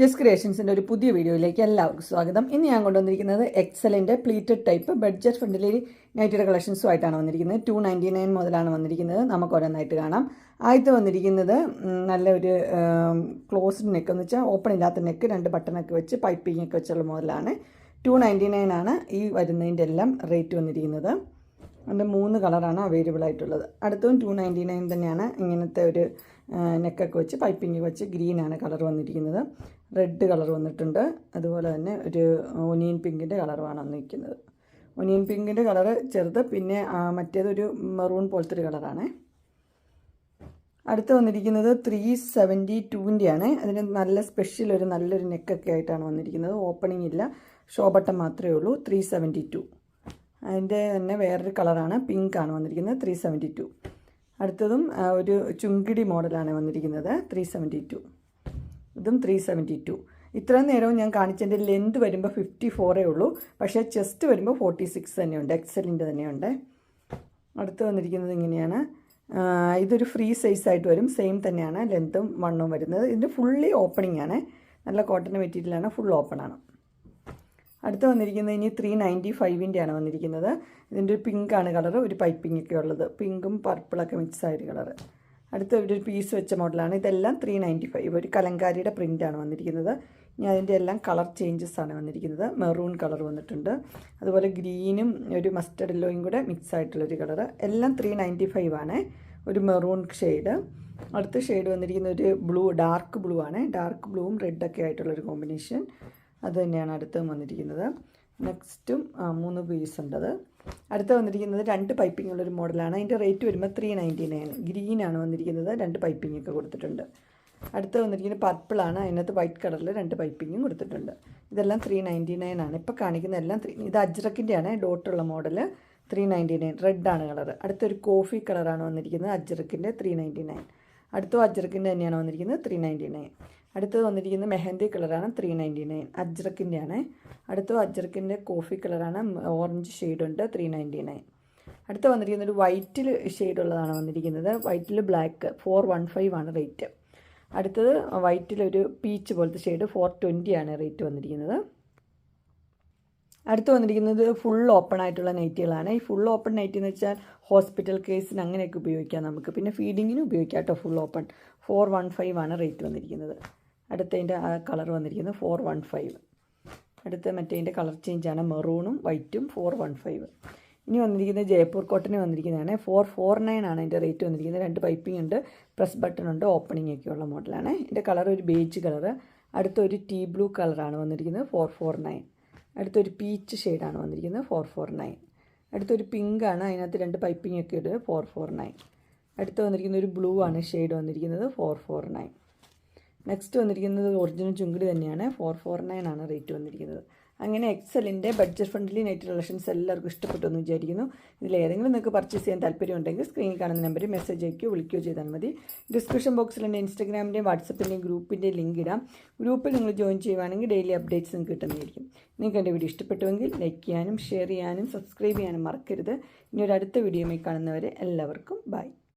Just ക്രിയേഷൻസിന്റെ ഒരു പുതിയ വീഡിയോയിലേക്ക് എല്ലാവർക്കും സ്വാഗതം. ഇന്ന് ഞാൻ കൊണ്ടുവന്നിരിക്കുന്നത് എക്സലിന്റെ പ്ലീറ്റഡ് ടൈപ്പ് ബഡ്ജറ്റ് ഫ്രണ്ടിലെ നൈറ്റിയുടെ കളക്ഷൻസുമായിട്ടാണ് വന്നിരിക്കുന്നത്. ടു നയന്റി നയൻ മുതലാണ് വന്നിരിക്കുന്നത്. നമുക്ക് ഓരോന്നായിട്ട് കാണാം. ആദ്യത്തെ വന്നിരിക്കുന്നത് നല്ല ഒരു ക്ലോസ്ഡ് നെക്ക് എന്ന് വെച്ചാൽ ഓപ്പൺ ഇല്ലാത്ത നെക്ക് രണ്ട് ബട്ടണൊക്കെ വെച്ച് പൈപ്പിംഗ് ഒക്കെ വെച്ചുള്ള മോഡലാണ്. ടു നയന്റി നയൻ ആണ് ഈ വരുന്നതിന്റെ എല്ലാം റേറ്റ് വന്നിരിക്കുന്നത്. അതിന്റെ മൂന്ന് കളറാണ് അവൈലബിൾ ആയിട്ടുള്ളത്. അടുത്തതും ടു നയന്റി നയൻ തന്നെയാണ്. ഇങ്ങനത്തെ ഒരു നെക്കൊക്കെ വെച്ച് പൈപ്പിംഗ് വെച്ച് ഗ്രീനാണ് കളർ വന്നിരിക്കുന്നത്. റെഡ് കളർ വന്നിട്ടുണ്ട്. അതുപോലെ തന്നെ ഒരു ഒനിയൻ പിങ്കിന്റെ കളറുമാണ് വന്നിരിക്കുന്നത് ഒനിയൻ പിങ്കിന്റെ കളറ് ചെറുത് പിന്നെ മറ്റേതൊരു മെറൂൺ പോലത്തെ ഒരു കളറാണ് അടുത്ത് വന്നിരിക്കുന്നത് ത്രീ സെവന്റി ടുവിന്റെയാണ് അതിന് നല്ല സ്പെഷ്യൽ ഒരു നല്ലൊരു നെക്കൊക്കെ ആയിട്ടാണ് വന്നിരിക്കുന്നത്. ഓപ്പണിംഗ് ഇല്ല. ഷോ ബട്ടൺ മാത്രമേ ഉള്ളൂ. ത്രീ സെവന്റി ടു അതിന്റെ തന്നെ വേറൊരു കളറാണ് പിങ്ക് ആണ് വന്നിരിക്കുന്നത് ത്രീ സെവന്റി ടു അടുത്തതും ഒരു ചുങ്കിടി മോഡലാണ് വന്നിരിക്കുന്നത് ത്രീ സെവന്റി ടു ഇതും ത്രീ സെവന്റി ടു ഇത്രയും നേരവും ഞാൻ കാണിച്ചതിന്റെ ലെന്ത് വരുമ്പോൾ ഫിഫ്റ്റി ഫോറേ ഉള്ളൂ. പക്ഷേ ചെസ്റ്റ് വരുമ്പോൾ ഫോർട്ടി സിക്സ് തന്നെയുണ്ട്. എക്സലിന്റെ തന്നെയുണ്ട്. അടുത്ത് വന്നിരിക്കുന്നത് ഇങ്ങനെയാണ്. ഇതൊരു ഫ്രീ സൈസായിട്ട് വരും. സെയിം തന്നെയാണ്. ലെന്തും വണ്ണും വരുന്നത്. ഇതിന്റെ ഫുള്ളി ഓപ്പണിംഗ് ആണ്. നല്ല കോട്ടൺ മെറ്റീരിയലാണ് ഫുൾ ഓപ്പൺ ആണ്. അടുത്ത് വന്നിരിക്കുന്നത് ഇനി ത്രീ നയന്റി ഫൈവിന്റെ ആണ് വന്നിരിക്കുന്നത്. ഇതിന്റെ ഒരു പിങ്കാണ് കളർ ഒരു പൈപ്പിംഗ് ഒക്കെ ഉള്ളത്. പിങ്കും പർപ്പിളൊക്കെ മിക്സ് ആയൊരു കളർ അടുത്ത ഒരു പീസ് വെച്ച മോഡലാണ് ഇതെല്ലാം ത്രീ നയന്റി ഫൈവ് ഒരു കലങ്കാരിയുടെ പ്രിന്റാണ് വന്നിരിക്കുന്നത്. ഇനി അതിന്റെ എല്ലാം കളർ ചേഞ്ചസ് ആണ് വന്നിരിക്കുന്നത്. മെറൂൺ കളർ വന്നിട്ടുണ്ട്. അതുപോലെ ഗ്രീനും ഒരു മസ്റ്റർഡ് യെല്ലോയും കൂടെ മിക്സ് ആയിട്ടുള്ളൊരു കളർ എല്ലാം ത്രീ നയന്റി ഫൈവ് ആണ്. ഒരു മെറൂൺ ഷെയ്ഡ് അടുത്ത ഷെയ്ഡ് വന്നിരിക്കുന്ന ഒരു ബ്ലൂ ഡാർക്ക് ബ്ലൂ ആണ്. ഡാർക്ക് ബ്ലൂവും റെഡൊക്കെ ആയിട്ടുള്ളൊരു കോമ്പിനേഷൻ അത് തന്നെയാണ് അടുത്ത് വന്നിരിക്കുന്നത്. നെക്സ്റ്റും മൂന്ന് പീസ് ഉണ്ട് അത് അടുത്ത് വന്നിരിക്കുന്നത് രണ്ട് പൈപ്പിംഗ് ഉള്ളൊരു മോഡലാണ്. അതിന്റെ റേറ്റ് വരുമ്പോൾ ത്രീ നയന്റി നയൻ ഗ്രീനാണ് വന്നിരിക്കുന്നത്. രണ്ട് പൈപ്പിംഗ് ഒക്കെ കൊടുത്തിട്ടുണ്ട്. അടുത്ത് വന്നിരിക്കുന്നത് പർപ്പിളാണ് അതിനകത്ത് വൈറ്റ് കളറിൽ രണ്ട് പൈപ്പിങ്ങും കൊടുത്തിട്ടുണ്ട്. ഇതെല്ലാം ത്രീ നയന്റി നയൻ ആണ്. ഇപ്പോൾ കാണിക്കുന്ന എല്ലാം ത്രീ ഇത് അജ്രക്കിന്റെയാണ് ഡോട്ടുള്ള മോഡൽ ത്രീ നയന്റി നയൻ റെഡാണ് കളർ അടുത്തൊരു കോഫി കളറാണ് വന്നിരിക്കുന്നത് അജ്രക്കിന്റെ ത്രീ നയന്റി നയൻ അടുത്തും അജ്രക്കിന്റെ തന്നെയാണ് വന്നിരിക്കുന്നത് ത്രീ നയന്റി നയൻ അടുത്തത് വന്നിരിക്കുന്നത് മെഹന്തി കളറാണ് ത്രീ നയന്റി നയൻ അജ്രക്കിന്റെ ആണ് അടുത്തത് അജ്രക്കിന്റെ കോഫി കളറാണ്. ഓറഞ്ച് ഷെയ്ഡുണ്ട് ത്രീ നയന്റി നയൻ അടുത്ത് വന്നിരിക്കുന്നത് ഒരു വൈറ്റിൽ ഷെയ്ഡുള്ളതാണ് വന്നിരിക്കുന്നത്. വൈറ്റിൽ ബ്ലാക്ക് ഫോർ വൺ ഫൈവ് ആണ് റേറ്റ് അടുത്തത് വൈറ്റിലൊരു പീച്ച് പോലത്തെ ഷെയ്ഡ് ഫോർ ട്വന്റി ആണ് റേറ്റ് വന്നിരിക്കുന്നത്. അടുത്ത് വന്നിരിക്കുന്നത് ഫുൾ ഓപ്പൺ ആയിട്ടുള്ള നൈറ്റികളാണ് ഈ ഫുൾ ഓപ്പൺ നൈറ്റി എന്ന് വെച്ചാൽ ഹോസ്പിറ്റൽ കേസിന് അങ്ങനെയൊക്കെ ഉപയോഗിക്കാം നമുക്ക്. പിന്നെ ഫീഡിങ്ങിന് ഉപയോഗിക്കാം കേട്ടോ full open four one five ആണ് റേറ്റ് വന്നിരിക്കുന്നത്. അടുത്തതിന്റെ ആ കളർ വന്നിരിക്കുന്നത് ഫോർ വൺ ഫൈവ്. അടുത്ത മറ്റേതിന്റെ കളർ ചേഞ്ചാണ് മെറൂണും വൈറ്റും ഫോർ വൺ ഫൈവ്. ഇനി വന്നിരിക്കുന്നത് ജയ്പൂർ കോട്ടന് വന്നിരിക്കുന്നതാണ് ഫോർ ഫോർ നയൻ ആണ് അതിന്റെ റേറ്റ് വന്നിരിക്കുന്നത്. രണ്ട് പൈപ്പിംഗ് ഉണ്ട് പ്രസ് ബട്ടൺ ഉണ്ട് ഓപ്പണിംഗ് ഒക്കെ ഉള്ള മോഡലാണ്. ഇതിന്റെ കളർ ഒരു ബേജ് കളർ അടുത്തൊരു ടീ ബ്ലൂ കളറാണ് വന്നിരിക്കുന്നത് ഫോർ ഫോർ നയൻ. അടുത്തൊരു പീച്ച് ഷെയ്ഡാണ് വന്നിരിക്കുന്നത് ഫോർ ഫോർ നയൻ. അടുത്തൊരു പിങ്ക് ആണ് അതിനകത്ത് രണ്ട് പൈപ്പിംഗ് ഒക്കെ ഉണ്ട് ഫോർ ഫോർ നയൻ. അടുത്ത് വന്നിരിക്കുന്ന ഒരു ബ്ലൂ ആണ് ഷെയ്ഡ് വന്നിരിക്കുന്നത് ഫോർ ഫോർ നയൻ. നെക്സ്റ്റ് വന്നിരിക്കുന്നത് ഒറിജിനൽ ചുങ്കിടി തന്നെയാണ്. ഫോർ ഫോർ നയൻ ആണ് റേറ്റ് വന്നിരിക്കുന്നത്. അങ്ങനെ എക്സലിന്റെ ബഡ്ജറ്റ് ഫ്രണ്ട്ലി നൈറ്റ് റിലേഷൻസ് എല്ലാവർക്കും ഇഷ്ടപ്പെട്ടു എന്ന് വിചാരിക്കുന്നു. ഇതിൽ ഏതെങ്കിലും നിങ്ങൾക്ക് പർച്ചേസ് ചെയ്യാൻ താല്പര്യമുണ്ടെങ്കിൽ സ്ക്രീനിൽ കാണുന്ന നമ്പറിൽ മെസ്സേജ് അയക്കുകയോ വിളിക്കുകയോ ചെയ്താൽ മതി. ഡിസ്ക്രിപ്ഷൻ ബോക്സിൽ എന്റെ ഇൻസ്റ്റാഗ്രാമിന്റെയും വാട്സപ്പിന്റെയും ഗ്രൂപ്പിന്റെയും ലിങ്ക് ഇടാം. ഗ്രൂപ്പിൽ നിങ്ങൾ ജോയിൻ ചെയ്യുവാണെങ്കിൽ ഡെയിലി അപ്ഡേറ്റ്സ് നിങ്ങൾക്ക് കിട്ടുന്നതായിരിക്കും. നിങ്ങൾക്ക് എന്റെ വീഡിയോ ഇഷ്ടപ്പെട്ടുവെങ്കിൽ ലൈക്ക് ചെയ്യാനും ഷെയർ ചെയ്യാനും സബ്സ്ക്രൈബ് ചെയ്യാനും മറക്കരുത്. ഇനി ഒരു അടുത്ത വീഡിയോയിൽ കാണുന്നവരെ എല്ലാവർക്കും ബൈ